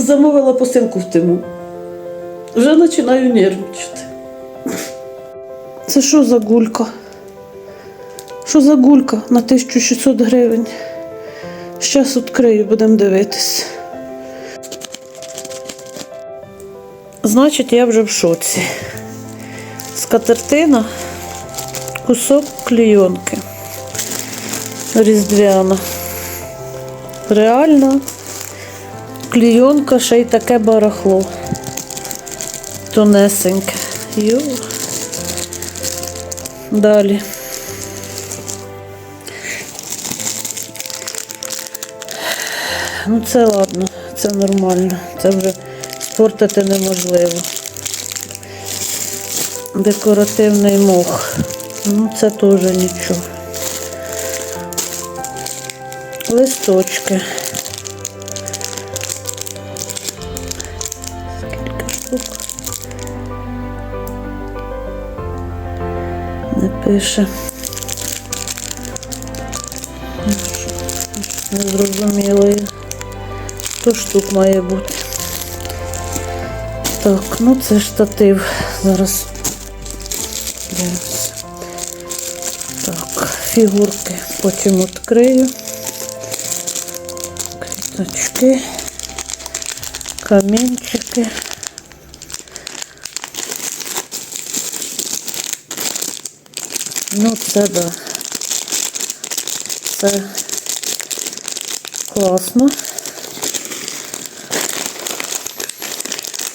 Замовила посилку в тиму. Вже починаю нервничати. Це що за гулька? Що за гулька на 1600 гривень? Щас відкрию, будемо дивитись. Значить, я вже в шоці. Скатертина, кусок клейонки. Різдвяна. Реально, клейонка ще й таке барахло. Тонесеньке. Йо. Далі. Ну це ладно, це нормально. Це вже спортити неможливо. Декоративний мох. Ну це теж нічого. Листочки. Не пише. Не зрозуміло. є. Сто штук має бути. Так, ну це штатив. Зараз. Дивимося. Так, фігурки потім відкрию. Квіточки, камінчики. Ну, це да. Це класно.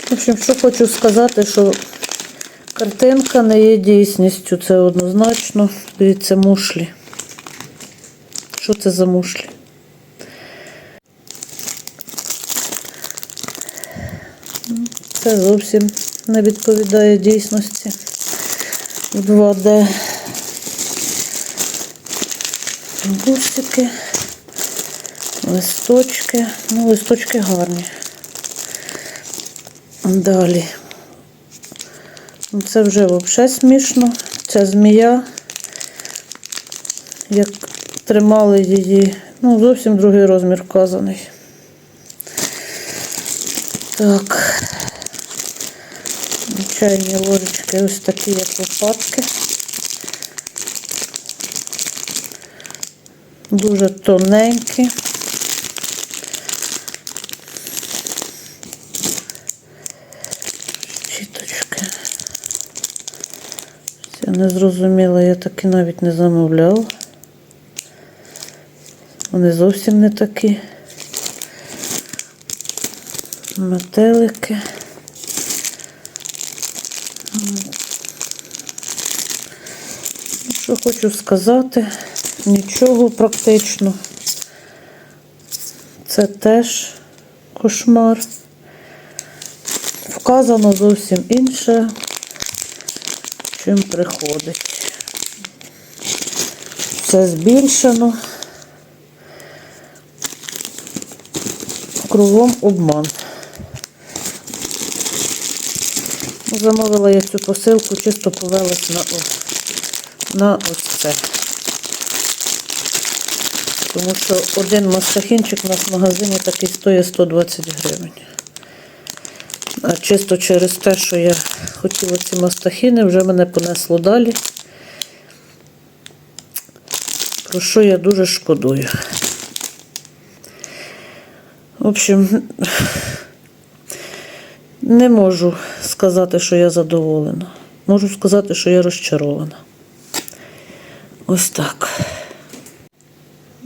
В общем, що хочу сказати, що картинка не є дійсністю, це однозначно. Дивіться, мушлі. Що це за мушлі? Це зовсім не відповідає дійсності. в 2D. Гусики, листочки. Ну, листочки гарні. Далі. Ну, Це вже взагалі смішно. Ця змія, як тримали її, ну, зовсім другий розмір вказаний. Так. Чайні ложечки ось такі, як лопатки. Дуже тоненькі. Щіточки. Це не зрозуміла, я такі навіть не замовляла. Вони зовсім не такі. Метелики. Що хочу сказати, нічого практично. Це теж кошмар. Вказано зовсім інше, чим приходить. Все збільшено. Кругом обман. Замовила я цю посилку, чисто повелась на на ось це. Тому що один мастахінчик у нас в магазині такий стоїть 120 гривень. А чисто через те, що я хотіла ці мастахіни, вже мене понесло далі. Про що я дуже шкодую. В общем, не можу сказати, що я задоволена. Можу сказати, що я розчарована. Ось так.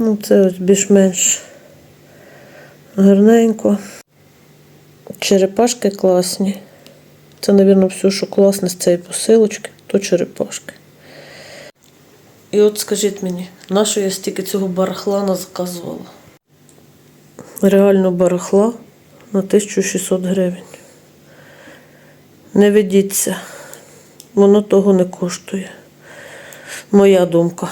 Ну, це ось більш-менш гарненько. Черепашки класні. Це, мабуть, все, що класне з цієї посилочки, то черепашки. І от скажіть мені, на що я стільки цього барахла заказувала? Реально барахла на 1600 гривень. Не ведіться, воно того не коштує. Моя думка.